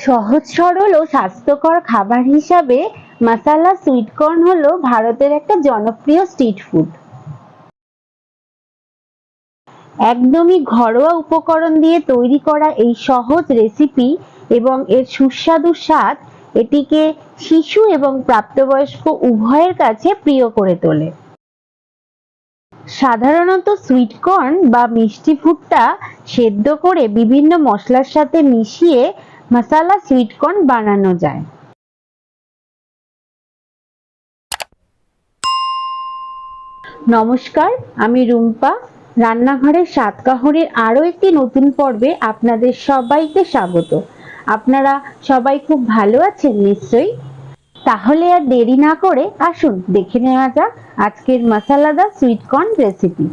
সহজ, সরল ও স্বাস্থ্যকর খাবার হিসাবে মাসালা সুইটকর্ন হলো ভারতের একটা জনপ্রিয় স্ট্রিট ফুড একদমই ঘরোয়া উপকরণ দিয়ে তৈরি করা এই সহজ রেসিপি এবং এর সুস্বাদু স্বাদ এটিকে শিশু এবং প্রাপ্তবয়স্ক উভয়ের কাছে প্রিয় করে তোলে। সাধারণত সুইটকর্ন বা মিষ্টি ভুট্টা সেদ্ধ করে বিভিন্ন মশলার সাথে মিশিয়ে মশালা সুইটকর্ন বানানো যায়। নমস্কার, আমি রুম্পা। রান্নাঘরের সাতকাহরের আরও একটি নতুন পর্বে আপনাদের সবাইকে স্বাগত। আপনারা সবাই খুব ভালো আছেন নিশ্চয়ই? তাহলে আর দেরি না করে আসুন, দেখে নেওয়া যাক আজকের মশালাদার সুইটকর্ন রেসিপি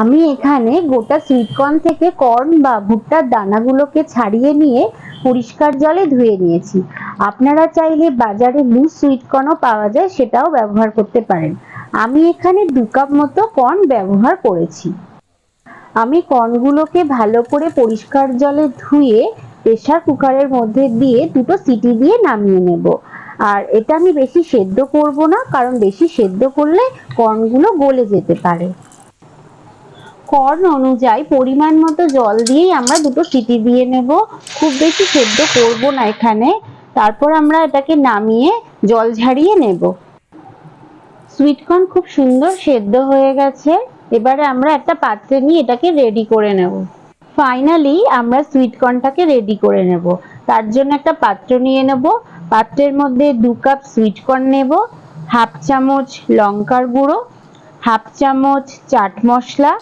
আমি এখানে গোটা সুইটকর্ন থেকে কর্ন বা ভুট্টার দানাগুলোকে ছাড়িয়ে নিয়ে পরিষ্কার জলে ধুয়ে নিয়েছি। আপনারা চাইলে বাজারে লুজ সুইটকর্নও পাওয়া যায়, সেটাও ব্যবহার করতে পারেন। আমি এখানে দু কাপ মতো কর্ন ব্যবহার করেছি। আমি কর্নগুলোকে ভালো করে পরিষ্কার জলে ধুয়ে প্রেসার কুকারের মধ্যে দিয়ে দুটো সিটি দিয়ে নামিয়ে নেব। আর এটা আমি বেশি সেদ্ধ করব না, কারণ বেশি সেদ্ধ করলে কর্নগুলো গলে যেতে পারে। কর্ন অনুযায়ী পরিমাণ মতো জল দিয়েই আমরা দুটো সিটি দিয়ে নেব। খুব বেশি সেদ্ধ করব না এখানে। তারপর আমরা এটাকে নামিয়ে জল ঝাড়িয়ে নেব। সুইটকর্ন খুব সুন্দর সেদ্ধ হয়ে গেছে। এবারে আমরা একটা পাত্রে নিয়ে এটাকে রেডি করে নেব। ফাইনালি আমরা সুইটকর্নটাকে রেডি করে নেব। তার জন্য একটা পাত্র নিয়ে নেব। পাত্রের মধ্যে দু কাপ সুইটকর্ন নেব, হাফ চামচ লঙ্কার গুঁড়ো, হাফ চামচ চাট মশলা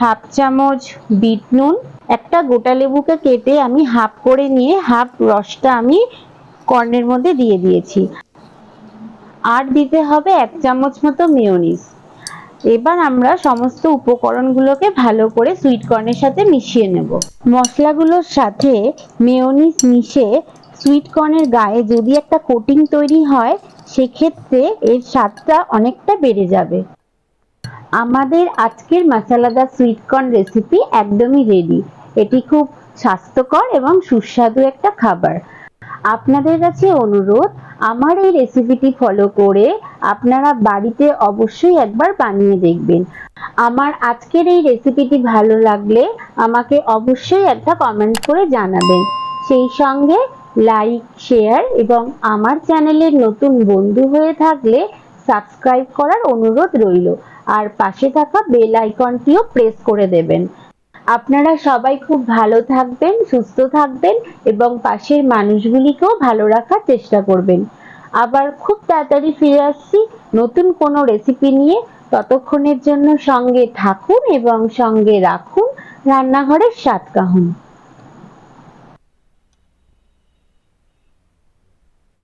হাফ চামচ বিট নুন, একটা গোটা লেবুকে কেটে আমি হাফ করে নিয়ে হাফ রসটা আমি কর্নের মধ্যে দিয়ে দিয়েছি। আর দিতে হবে এক চামচ মতো মেয়োনিজ। এবার আমরা সমস্ত উপকরণগুলোকে ভালো করে সুইট কর্নের সাথে মিশিয়ে নেব। মশলাগুলোর সাথে মেয়োনিজ মিশে সুইট কর্নের গায়ে যদি একটা কোটিং তৈরি হয়, সেক্ষেত্রে এর স্বাদটা অনেকটা বেড়ে যাবে। আমাদের আজকের মশলাদার সুইট কর্ন রেসিপি একদমই রেডি এটি খুব স্বাস্থ্যকর এবং সুস্বাদু একটা খাবার। আপনাদের কাছে অনুরোধ, আমার এই রেসিপিটি ফলো করে আপনারা বাড়িতে অবশ্যই একবার বানিয়ে দেখবেন। আমার আজকের এই রেসিপিটি ভালো লাগলে আমাকে অবশ্যই একটা কমেন্ট করে জানাবেন। সেই সঙ্গে লাইক শেয়ার এবং আমার চ্যানেলের নতুন বন্ধু হয়ে থাকলে সাবস্ক্রাইব করার অনুরোধ রইল। আর পাশে থাকা বেল আইকনটিও প্রেস করে দেবেন। আপনারা সবাই খুব ভালো থাকবেন, সুস্থ থাকবেন এবং পাশের মানুষগুলিকেও ভালো রাখার চেষ্টা করবেন। আবার খুব তাড়াতাড়ি ফিরে আসছি নতুন কোনো রেসিপি নিয়ে। ততক্ষণের জন্য সঙ্গে থাকুন এবং সঙ্গে রাখুন রান্নাঘরের স্বাদ কাহুন।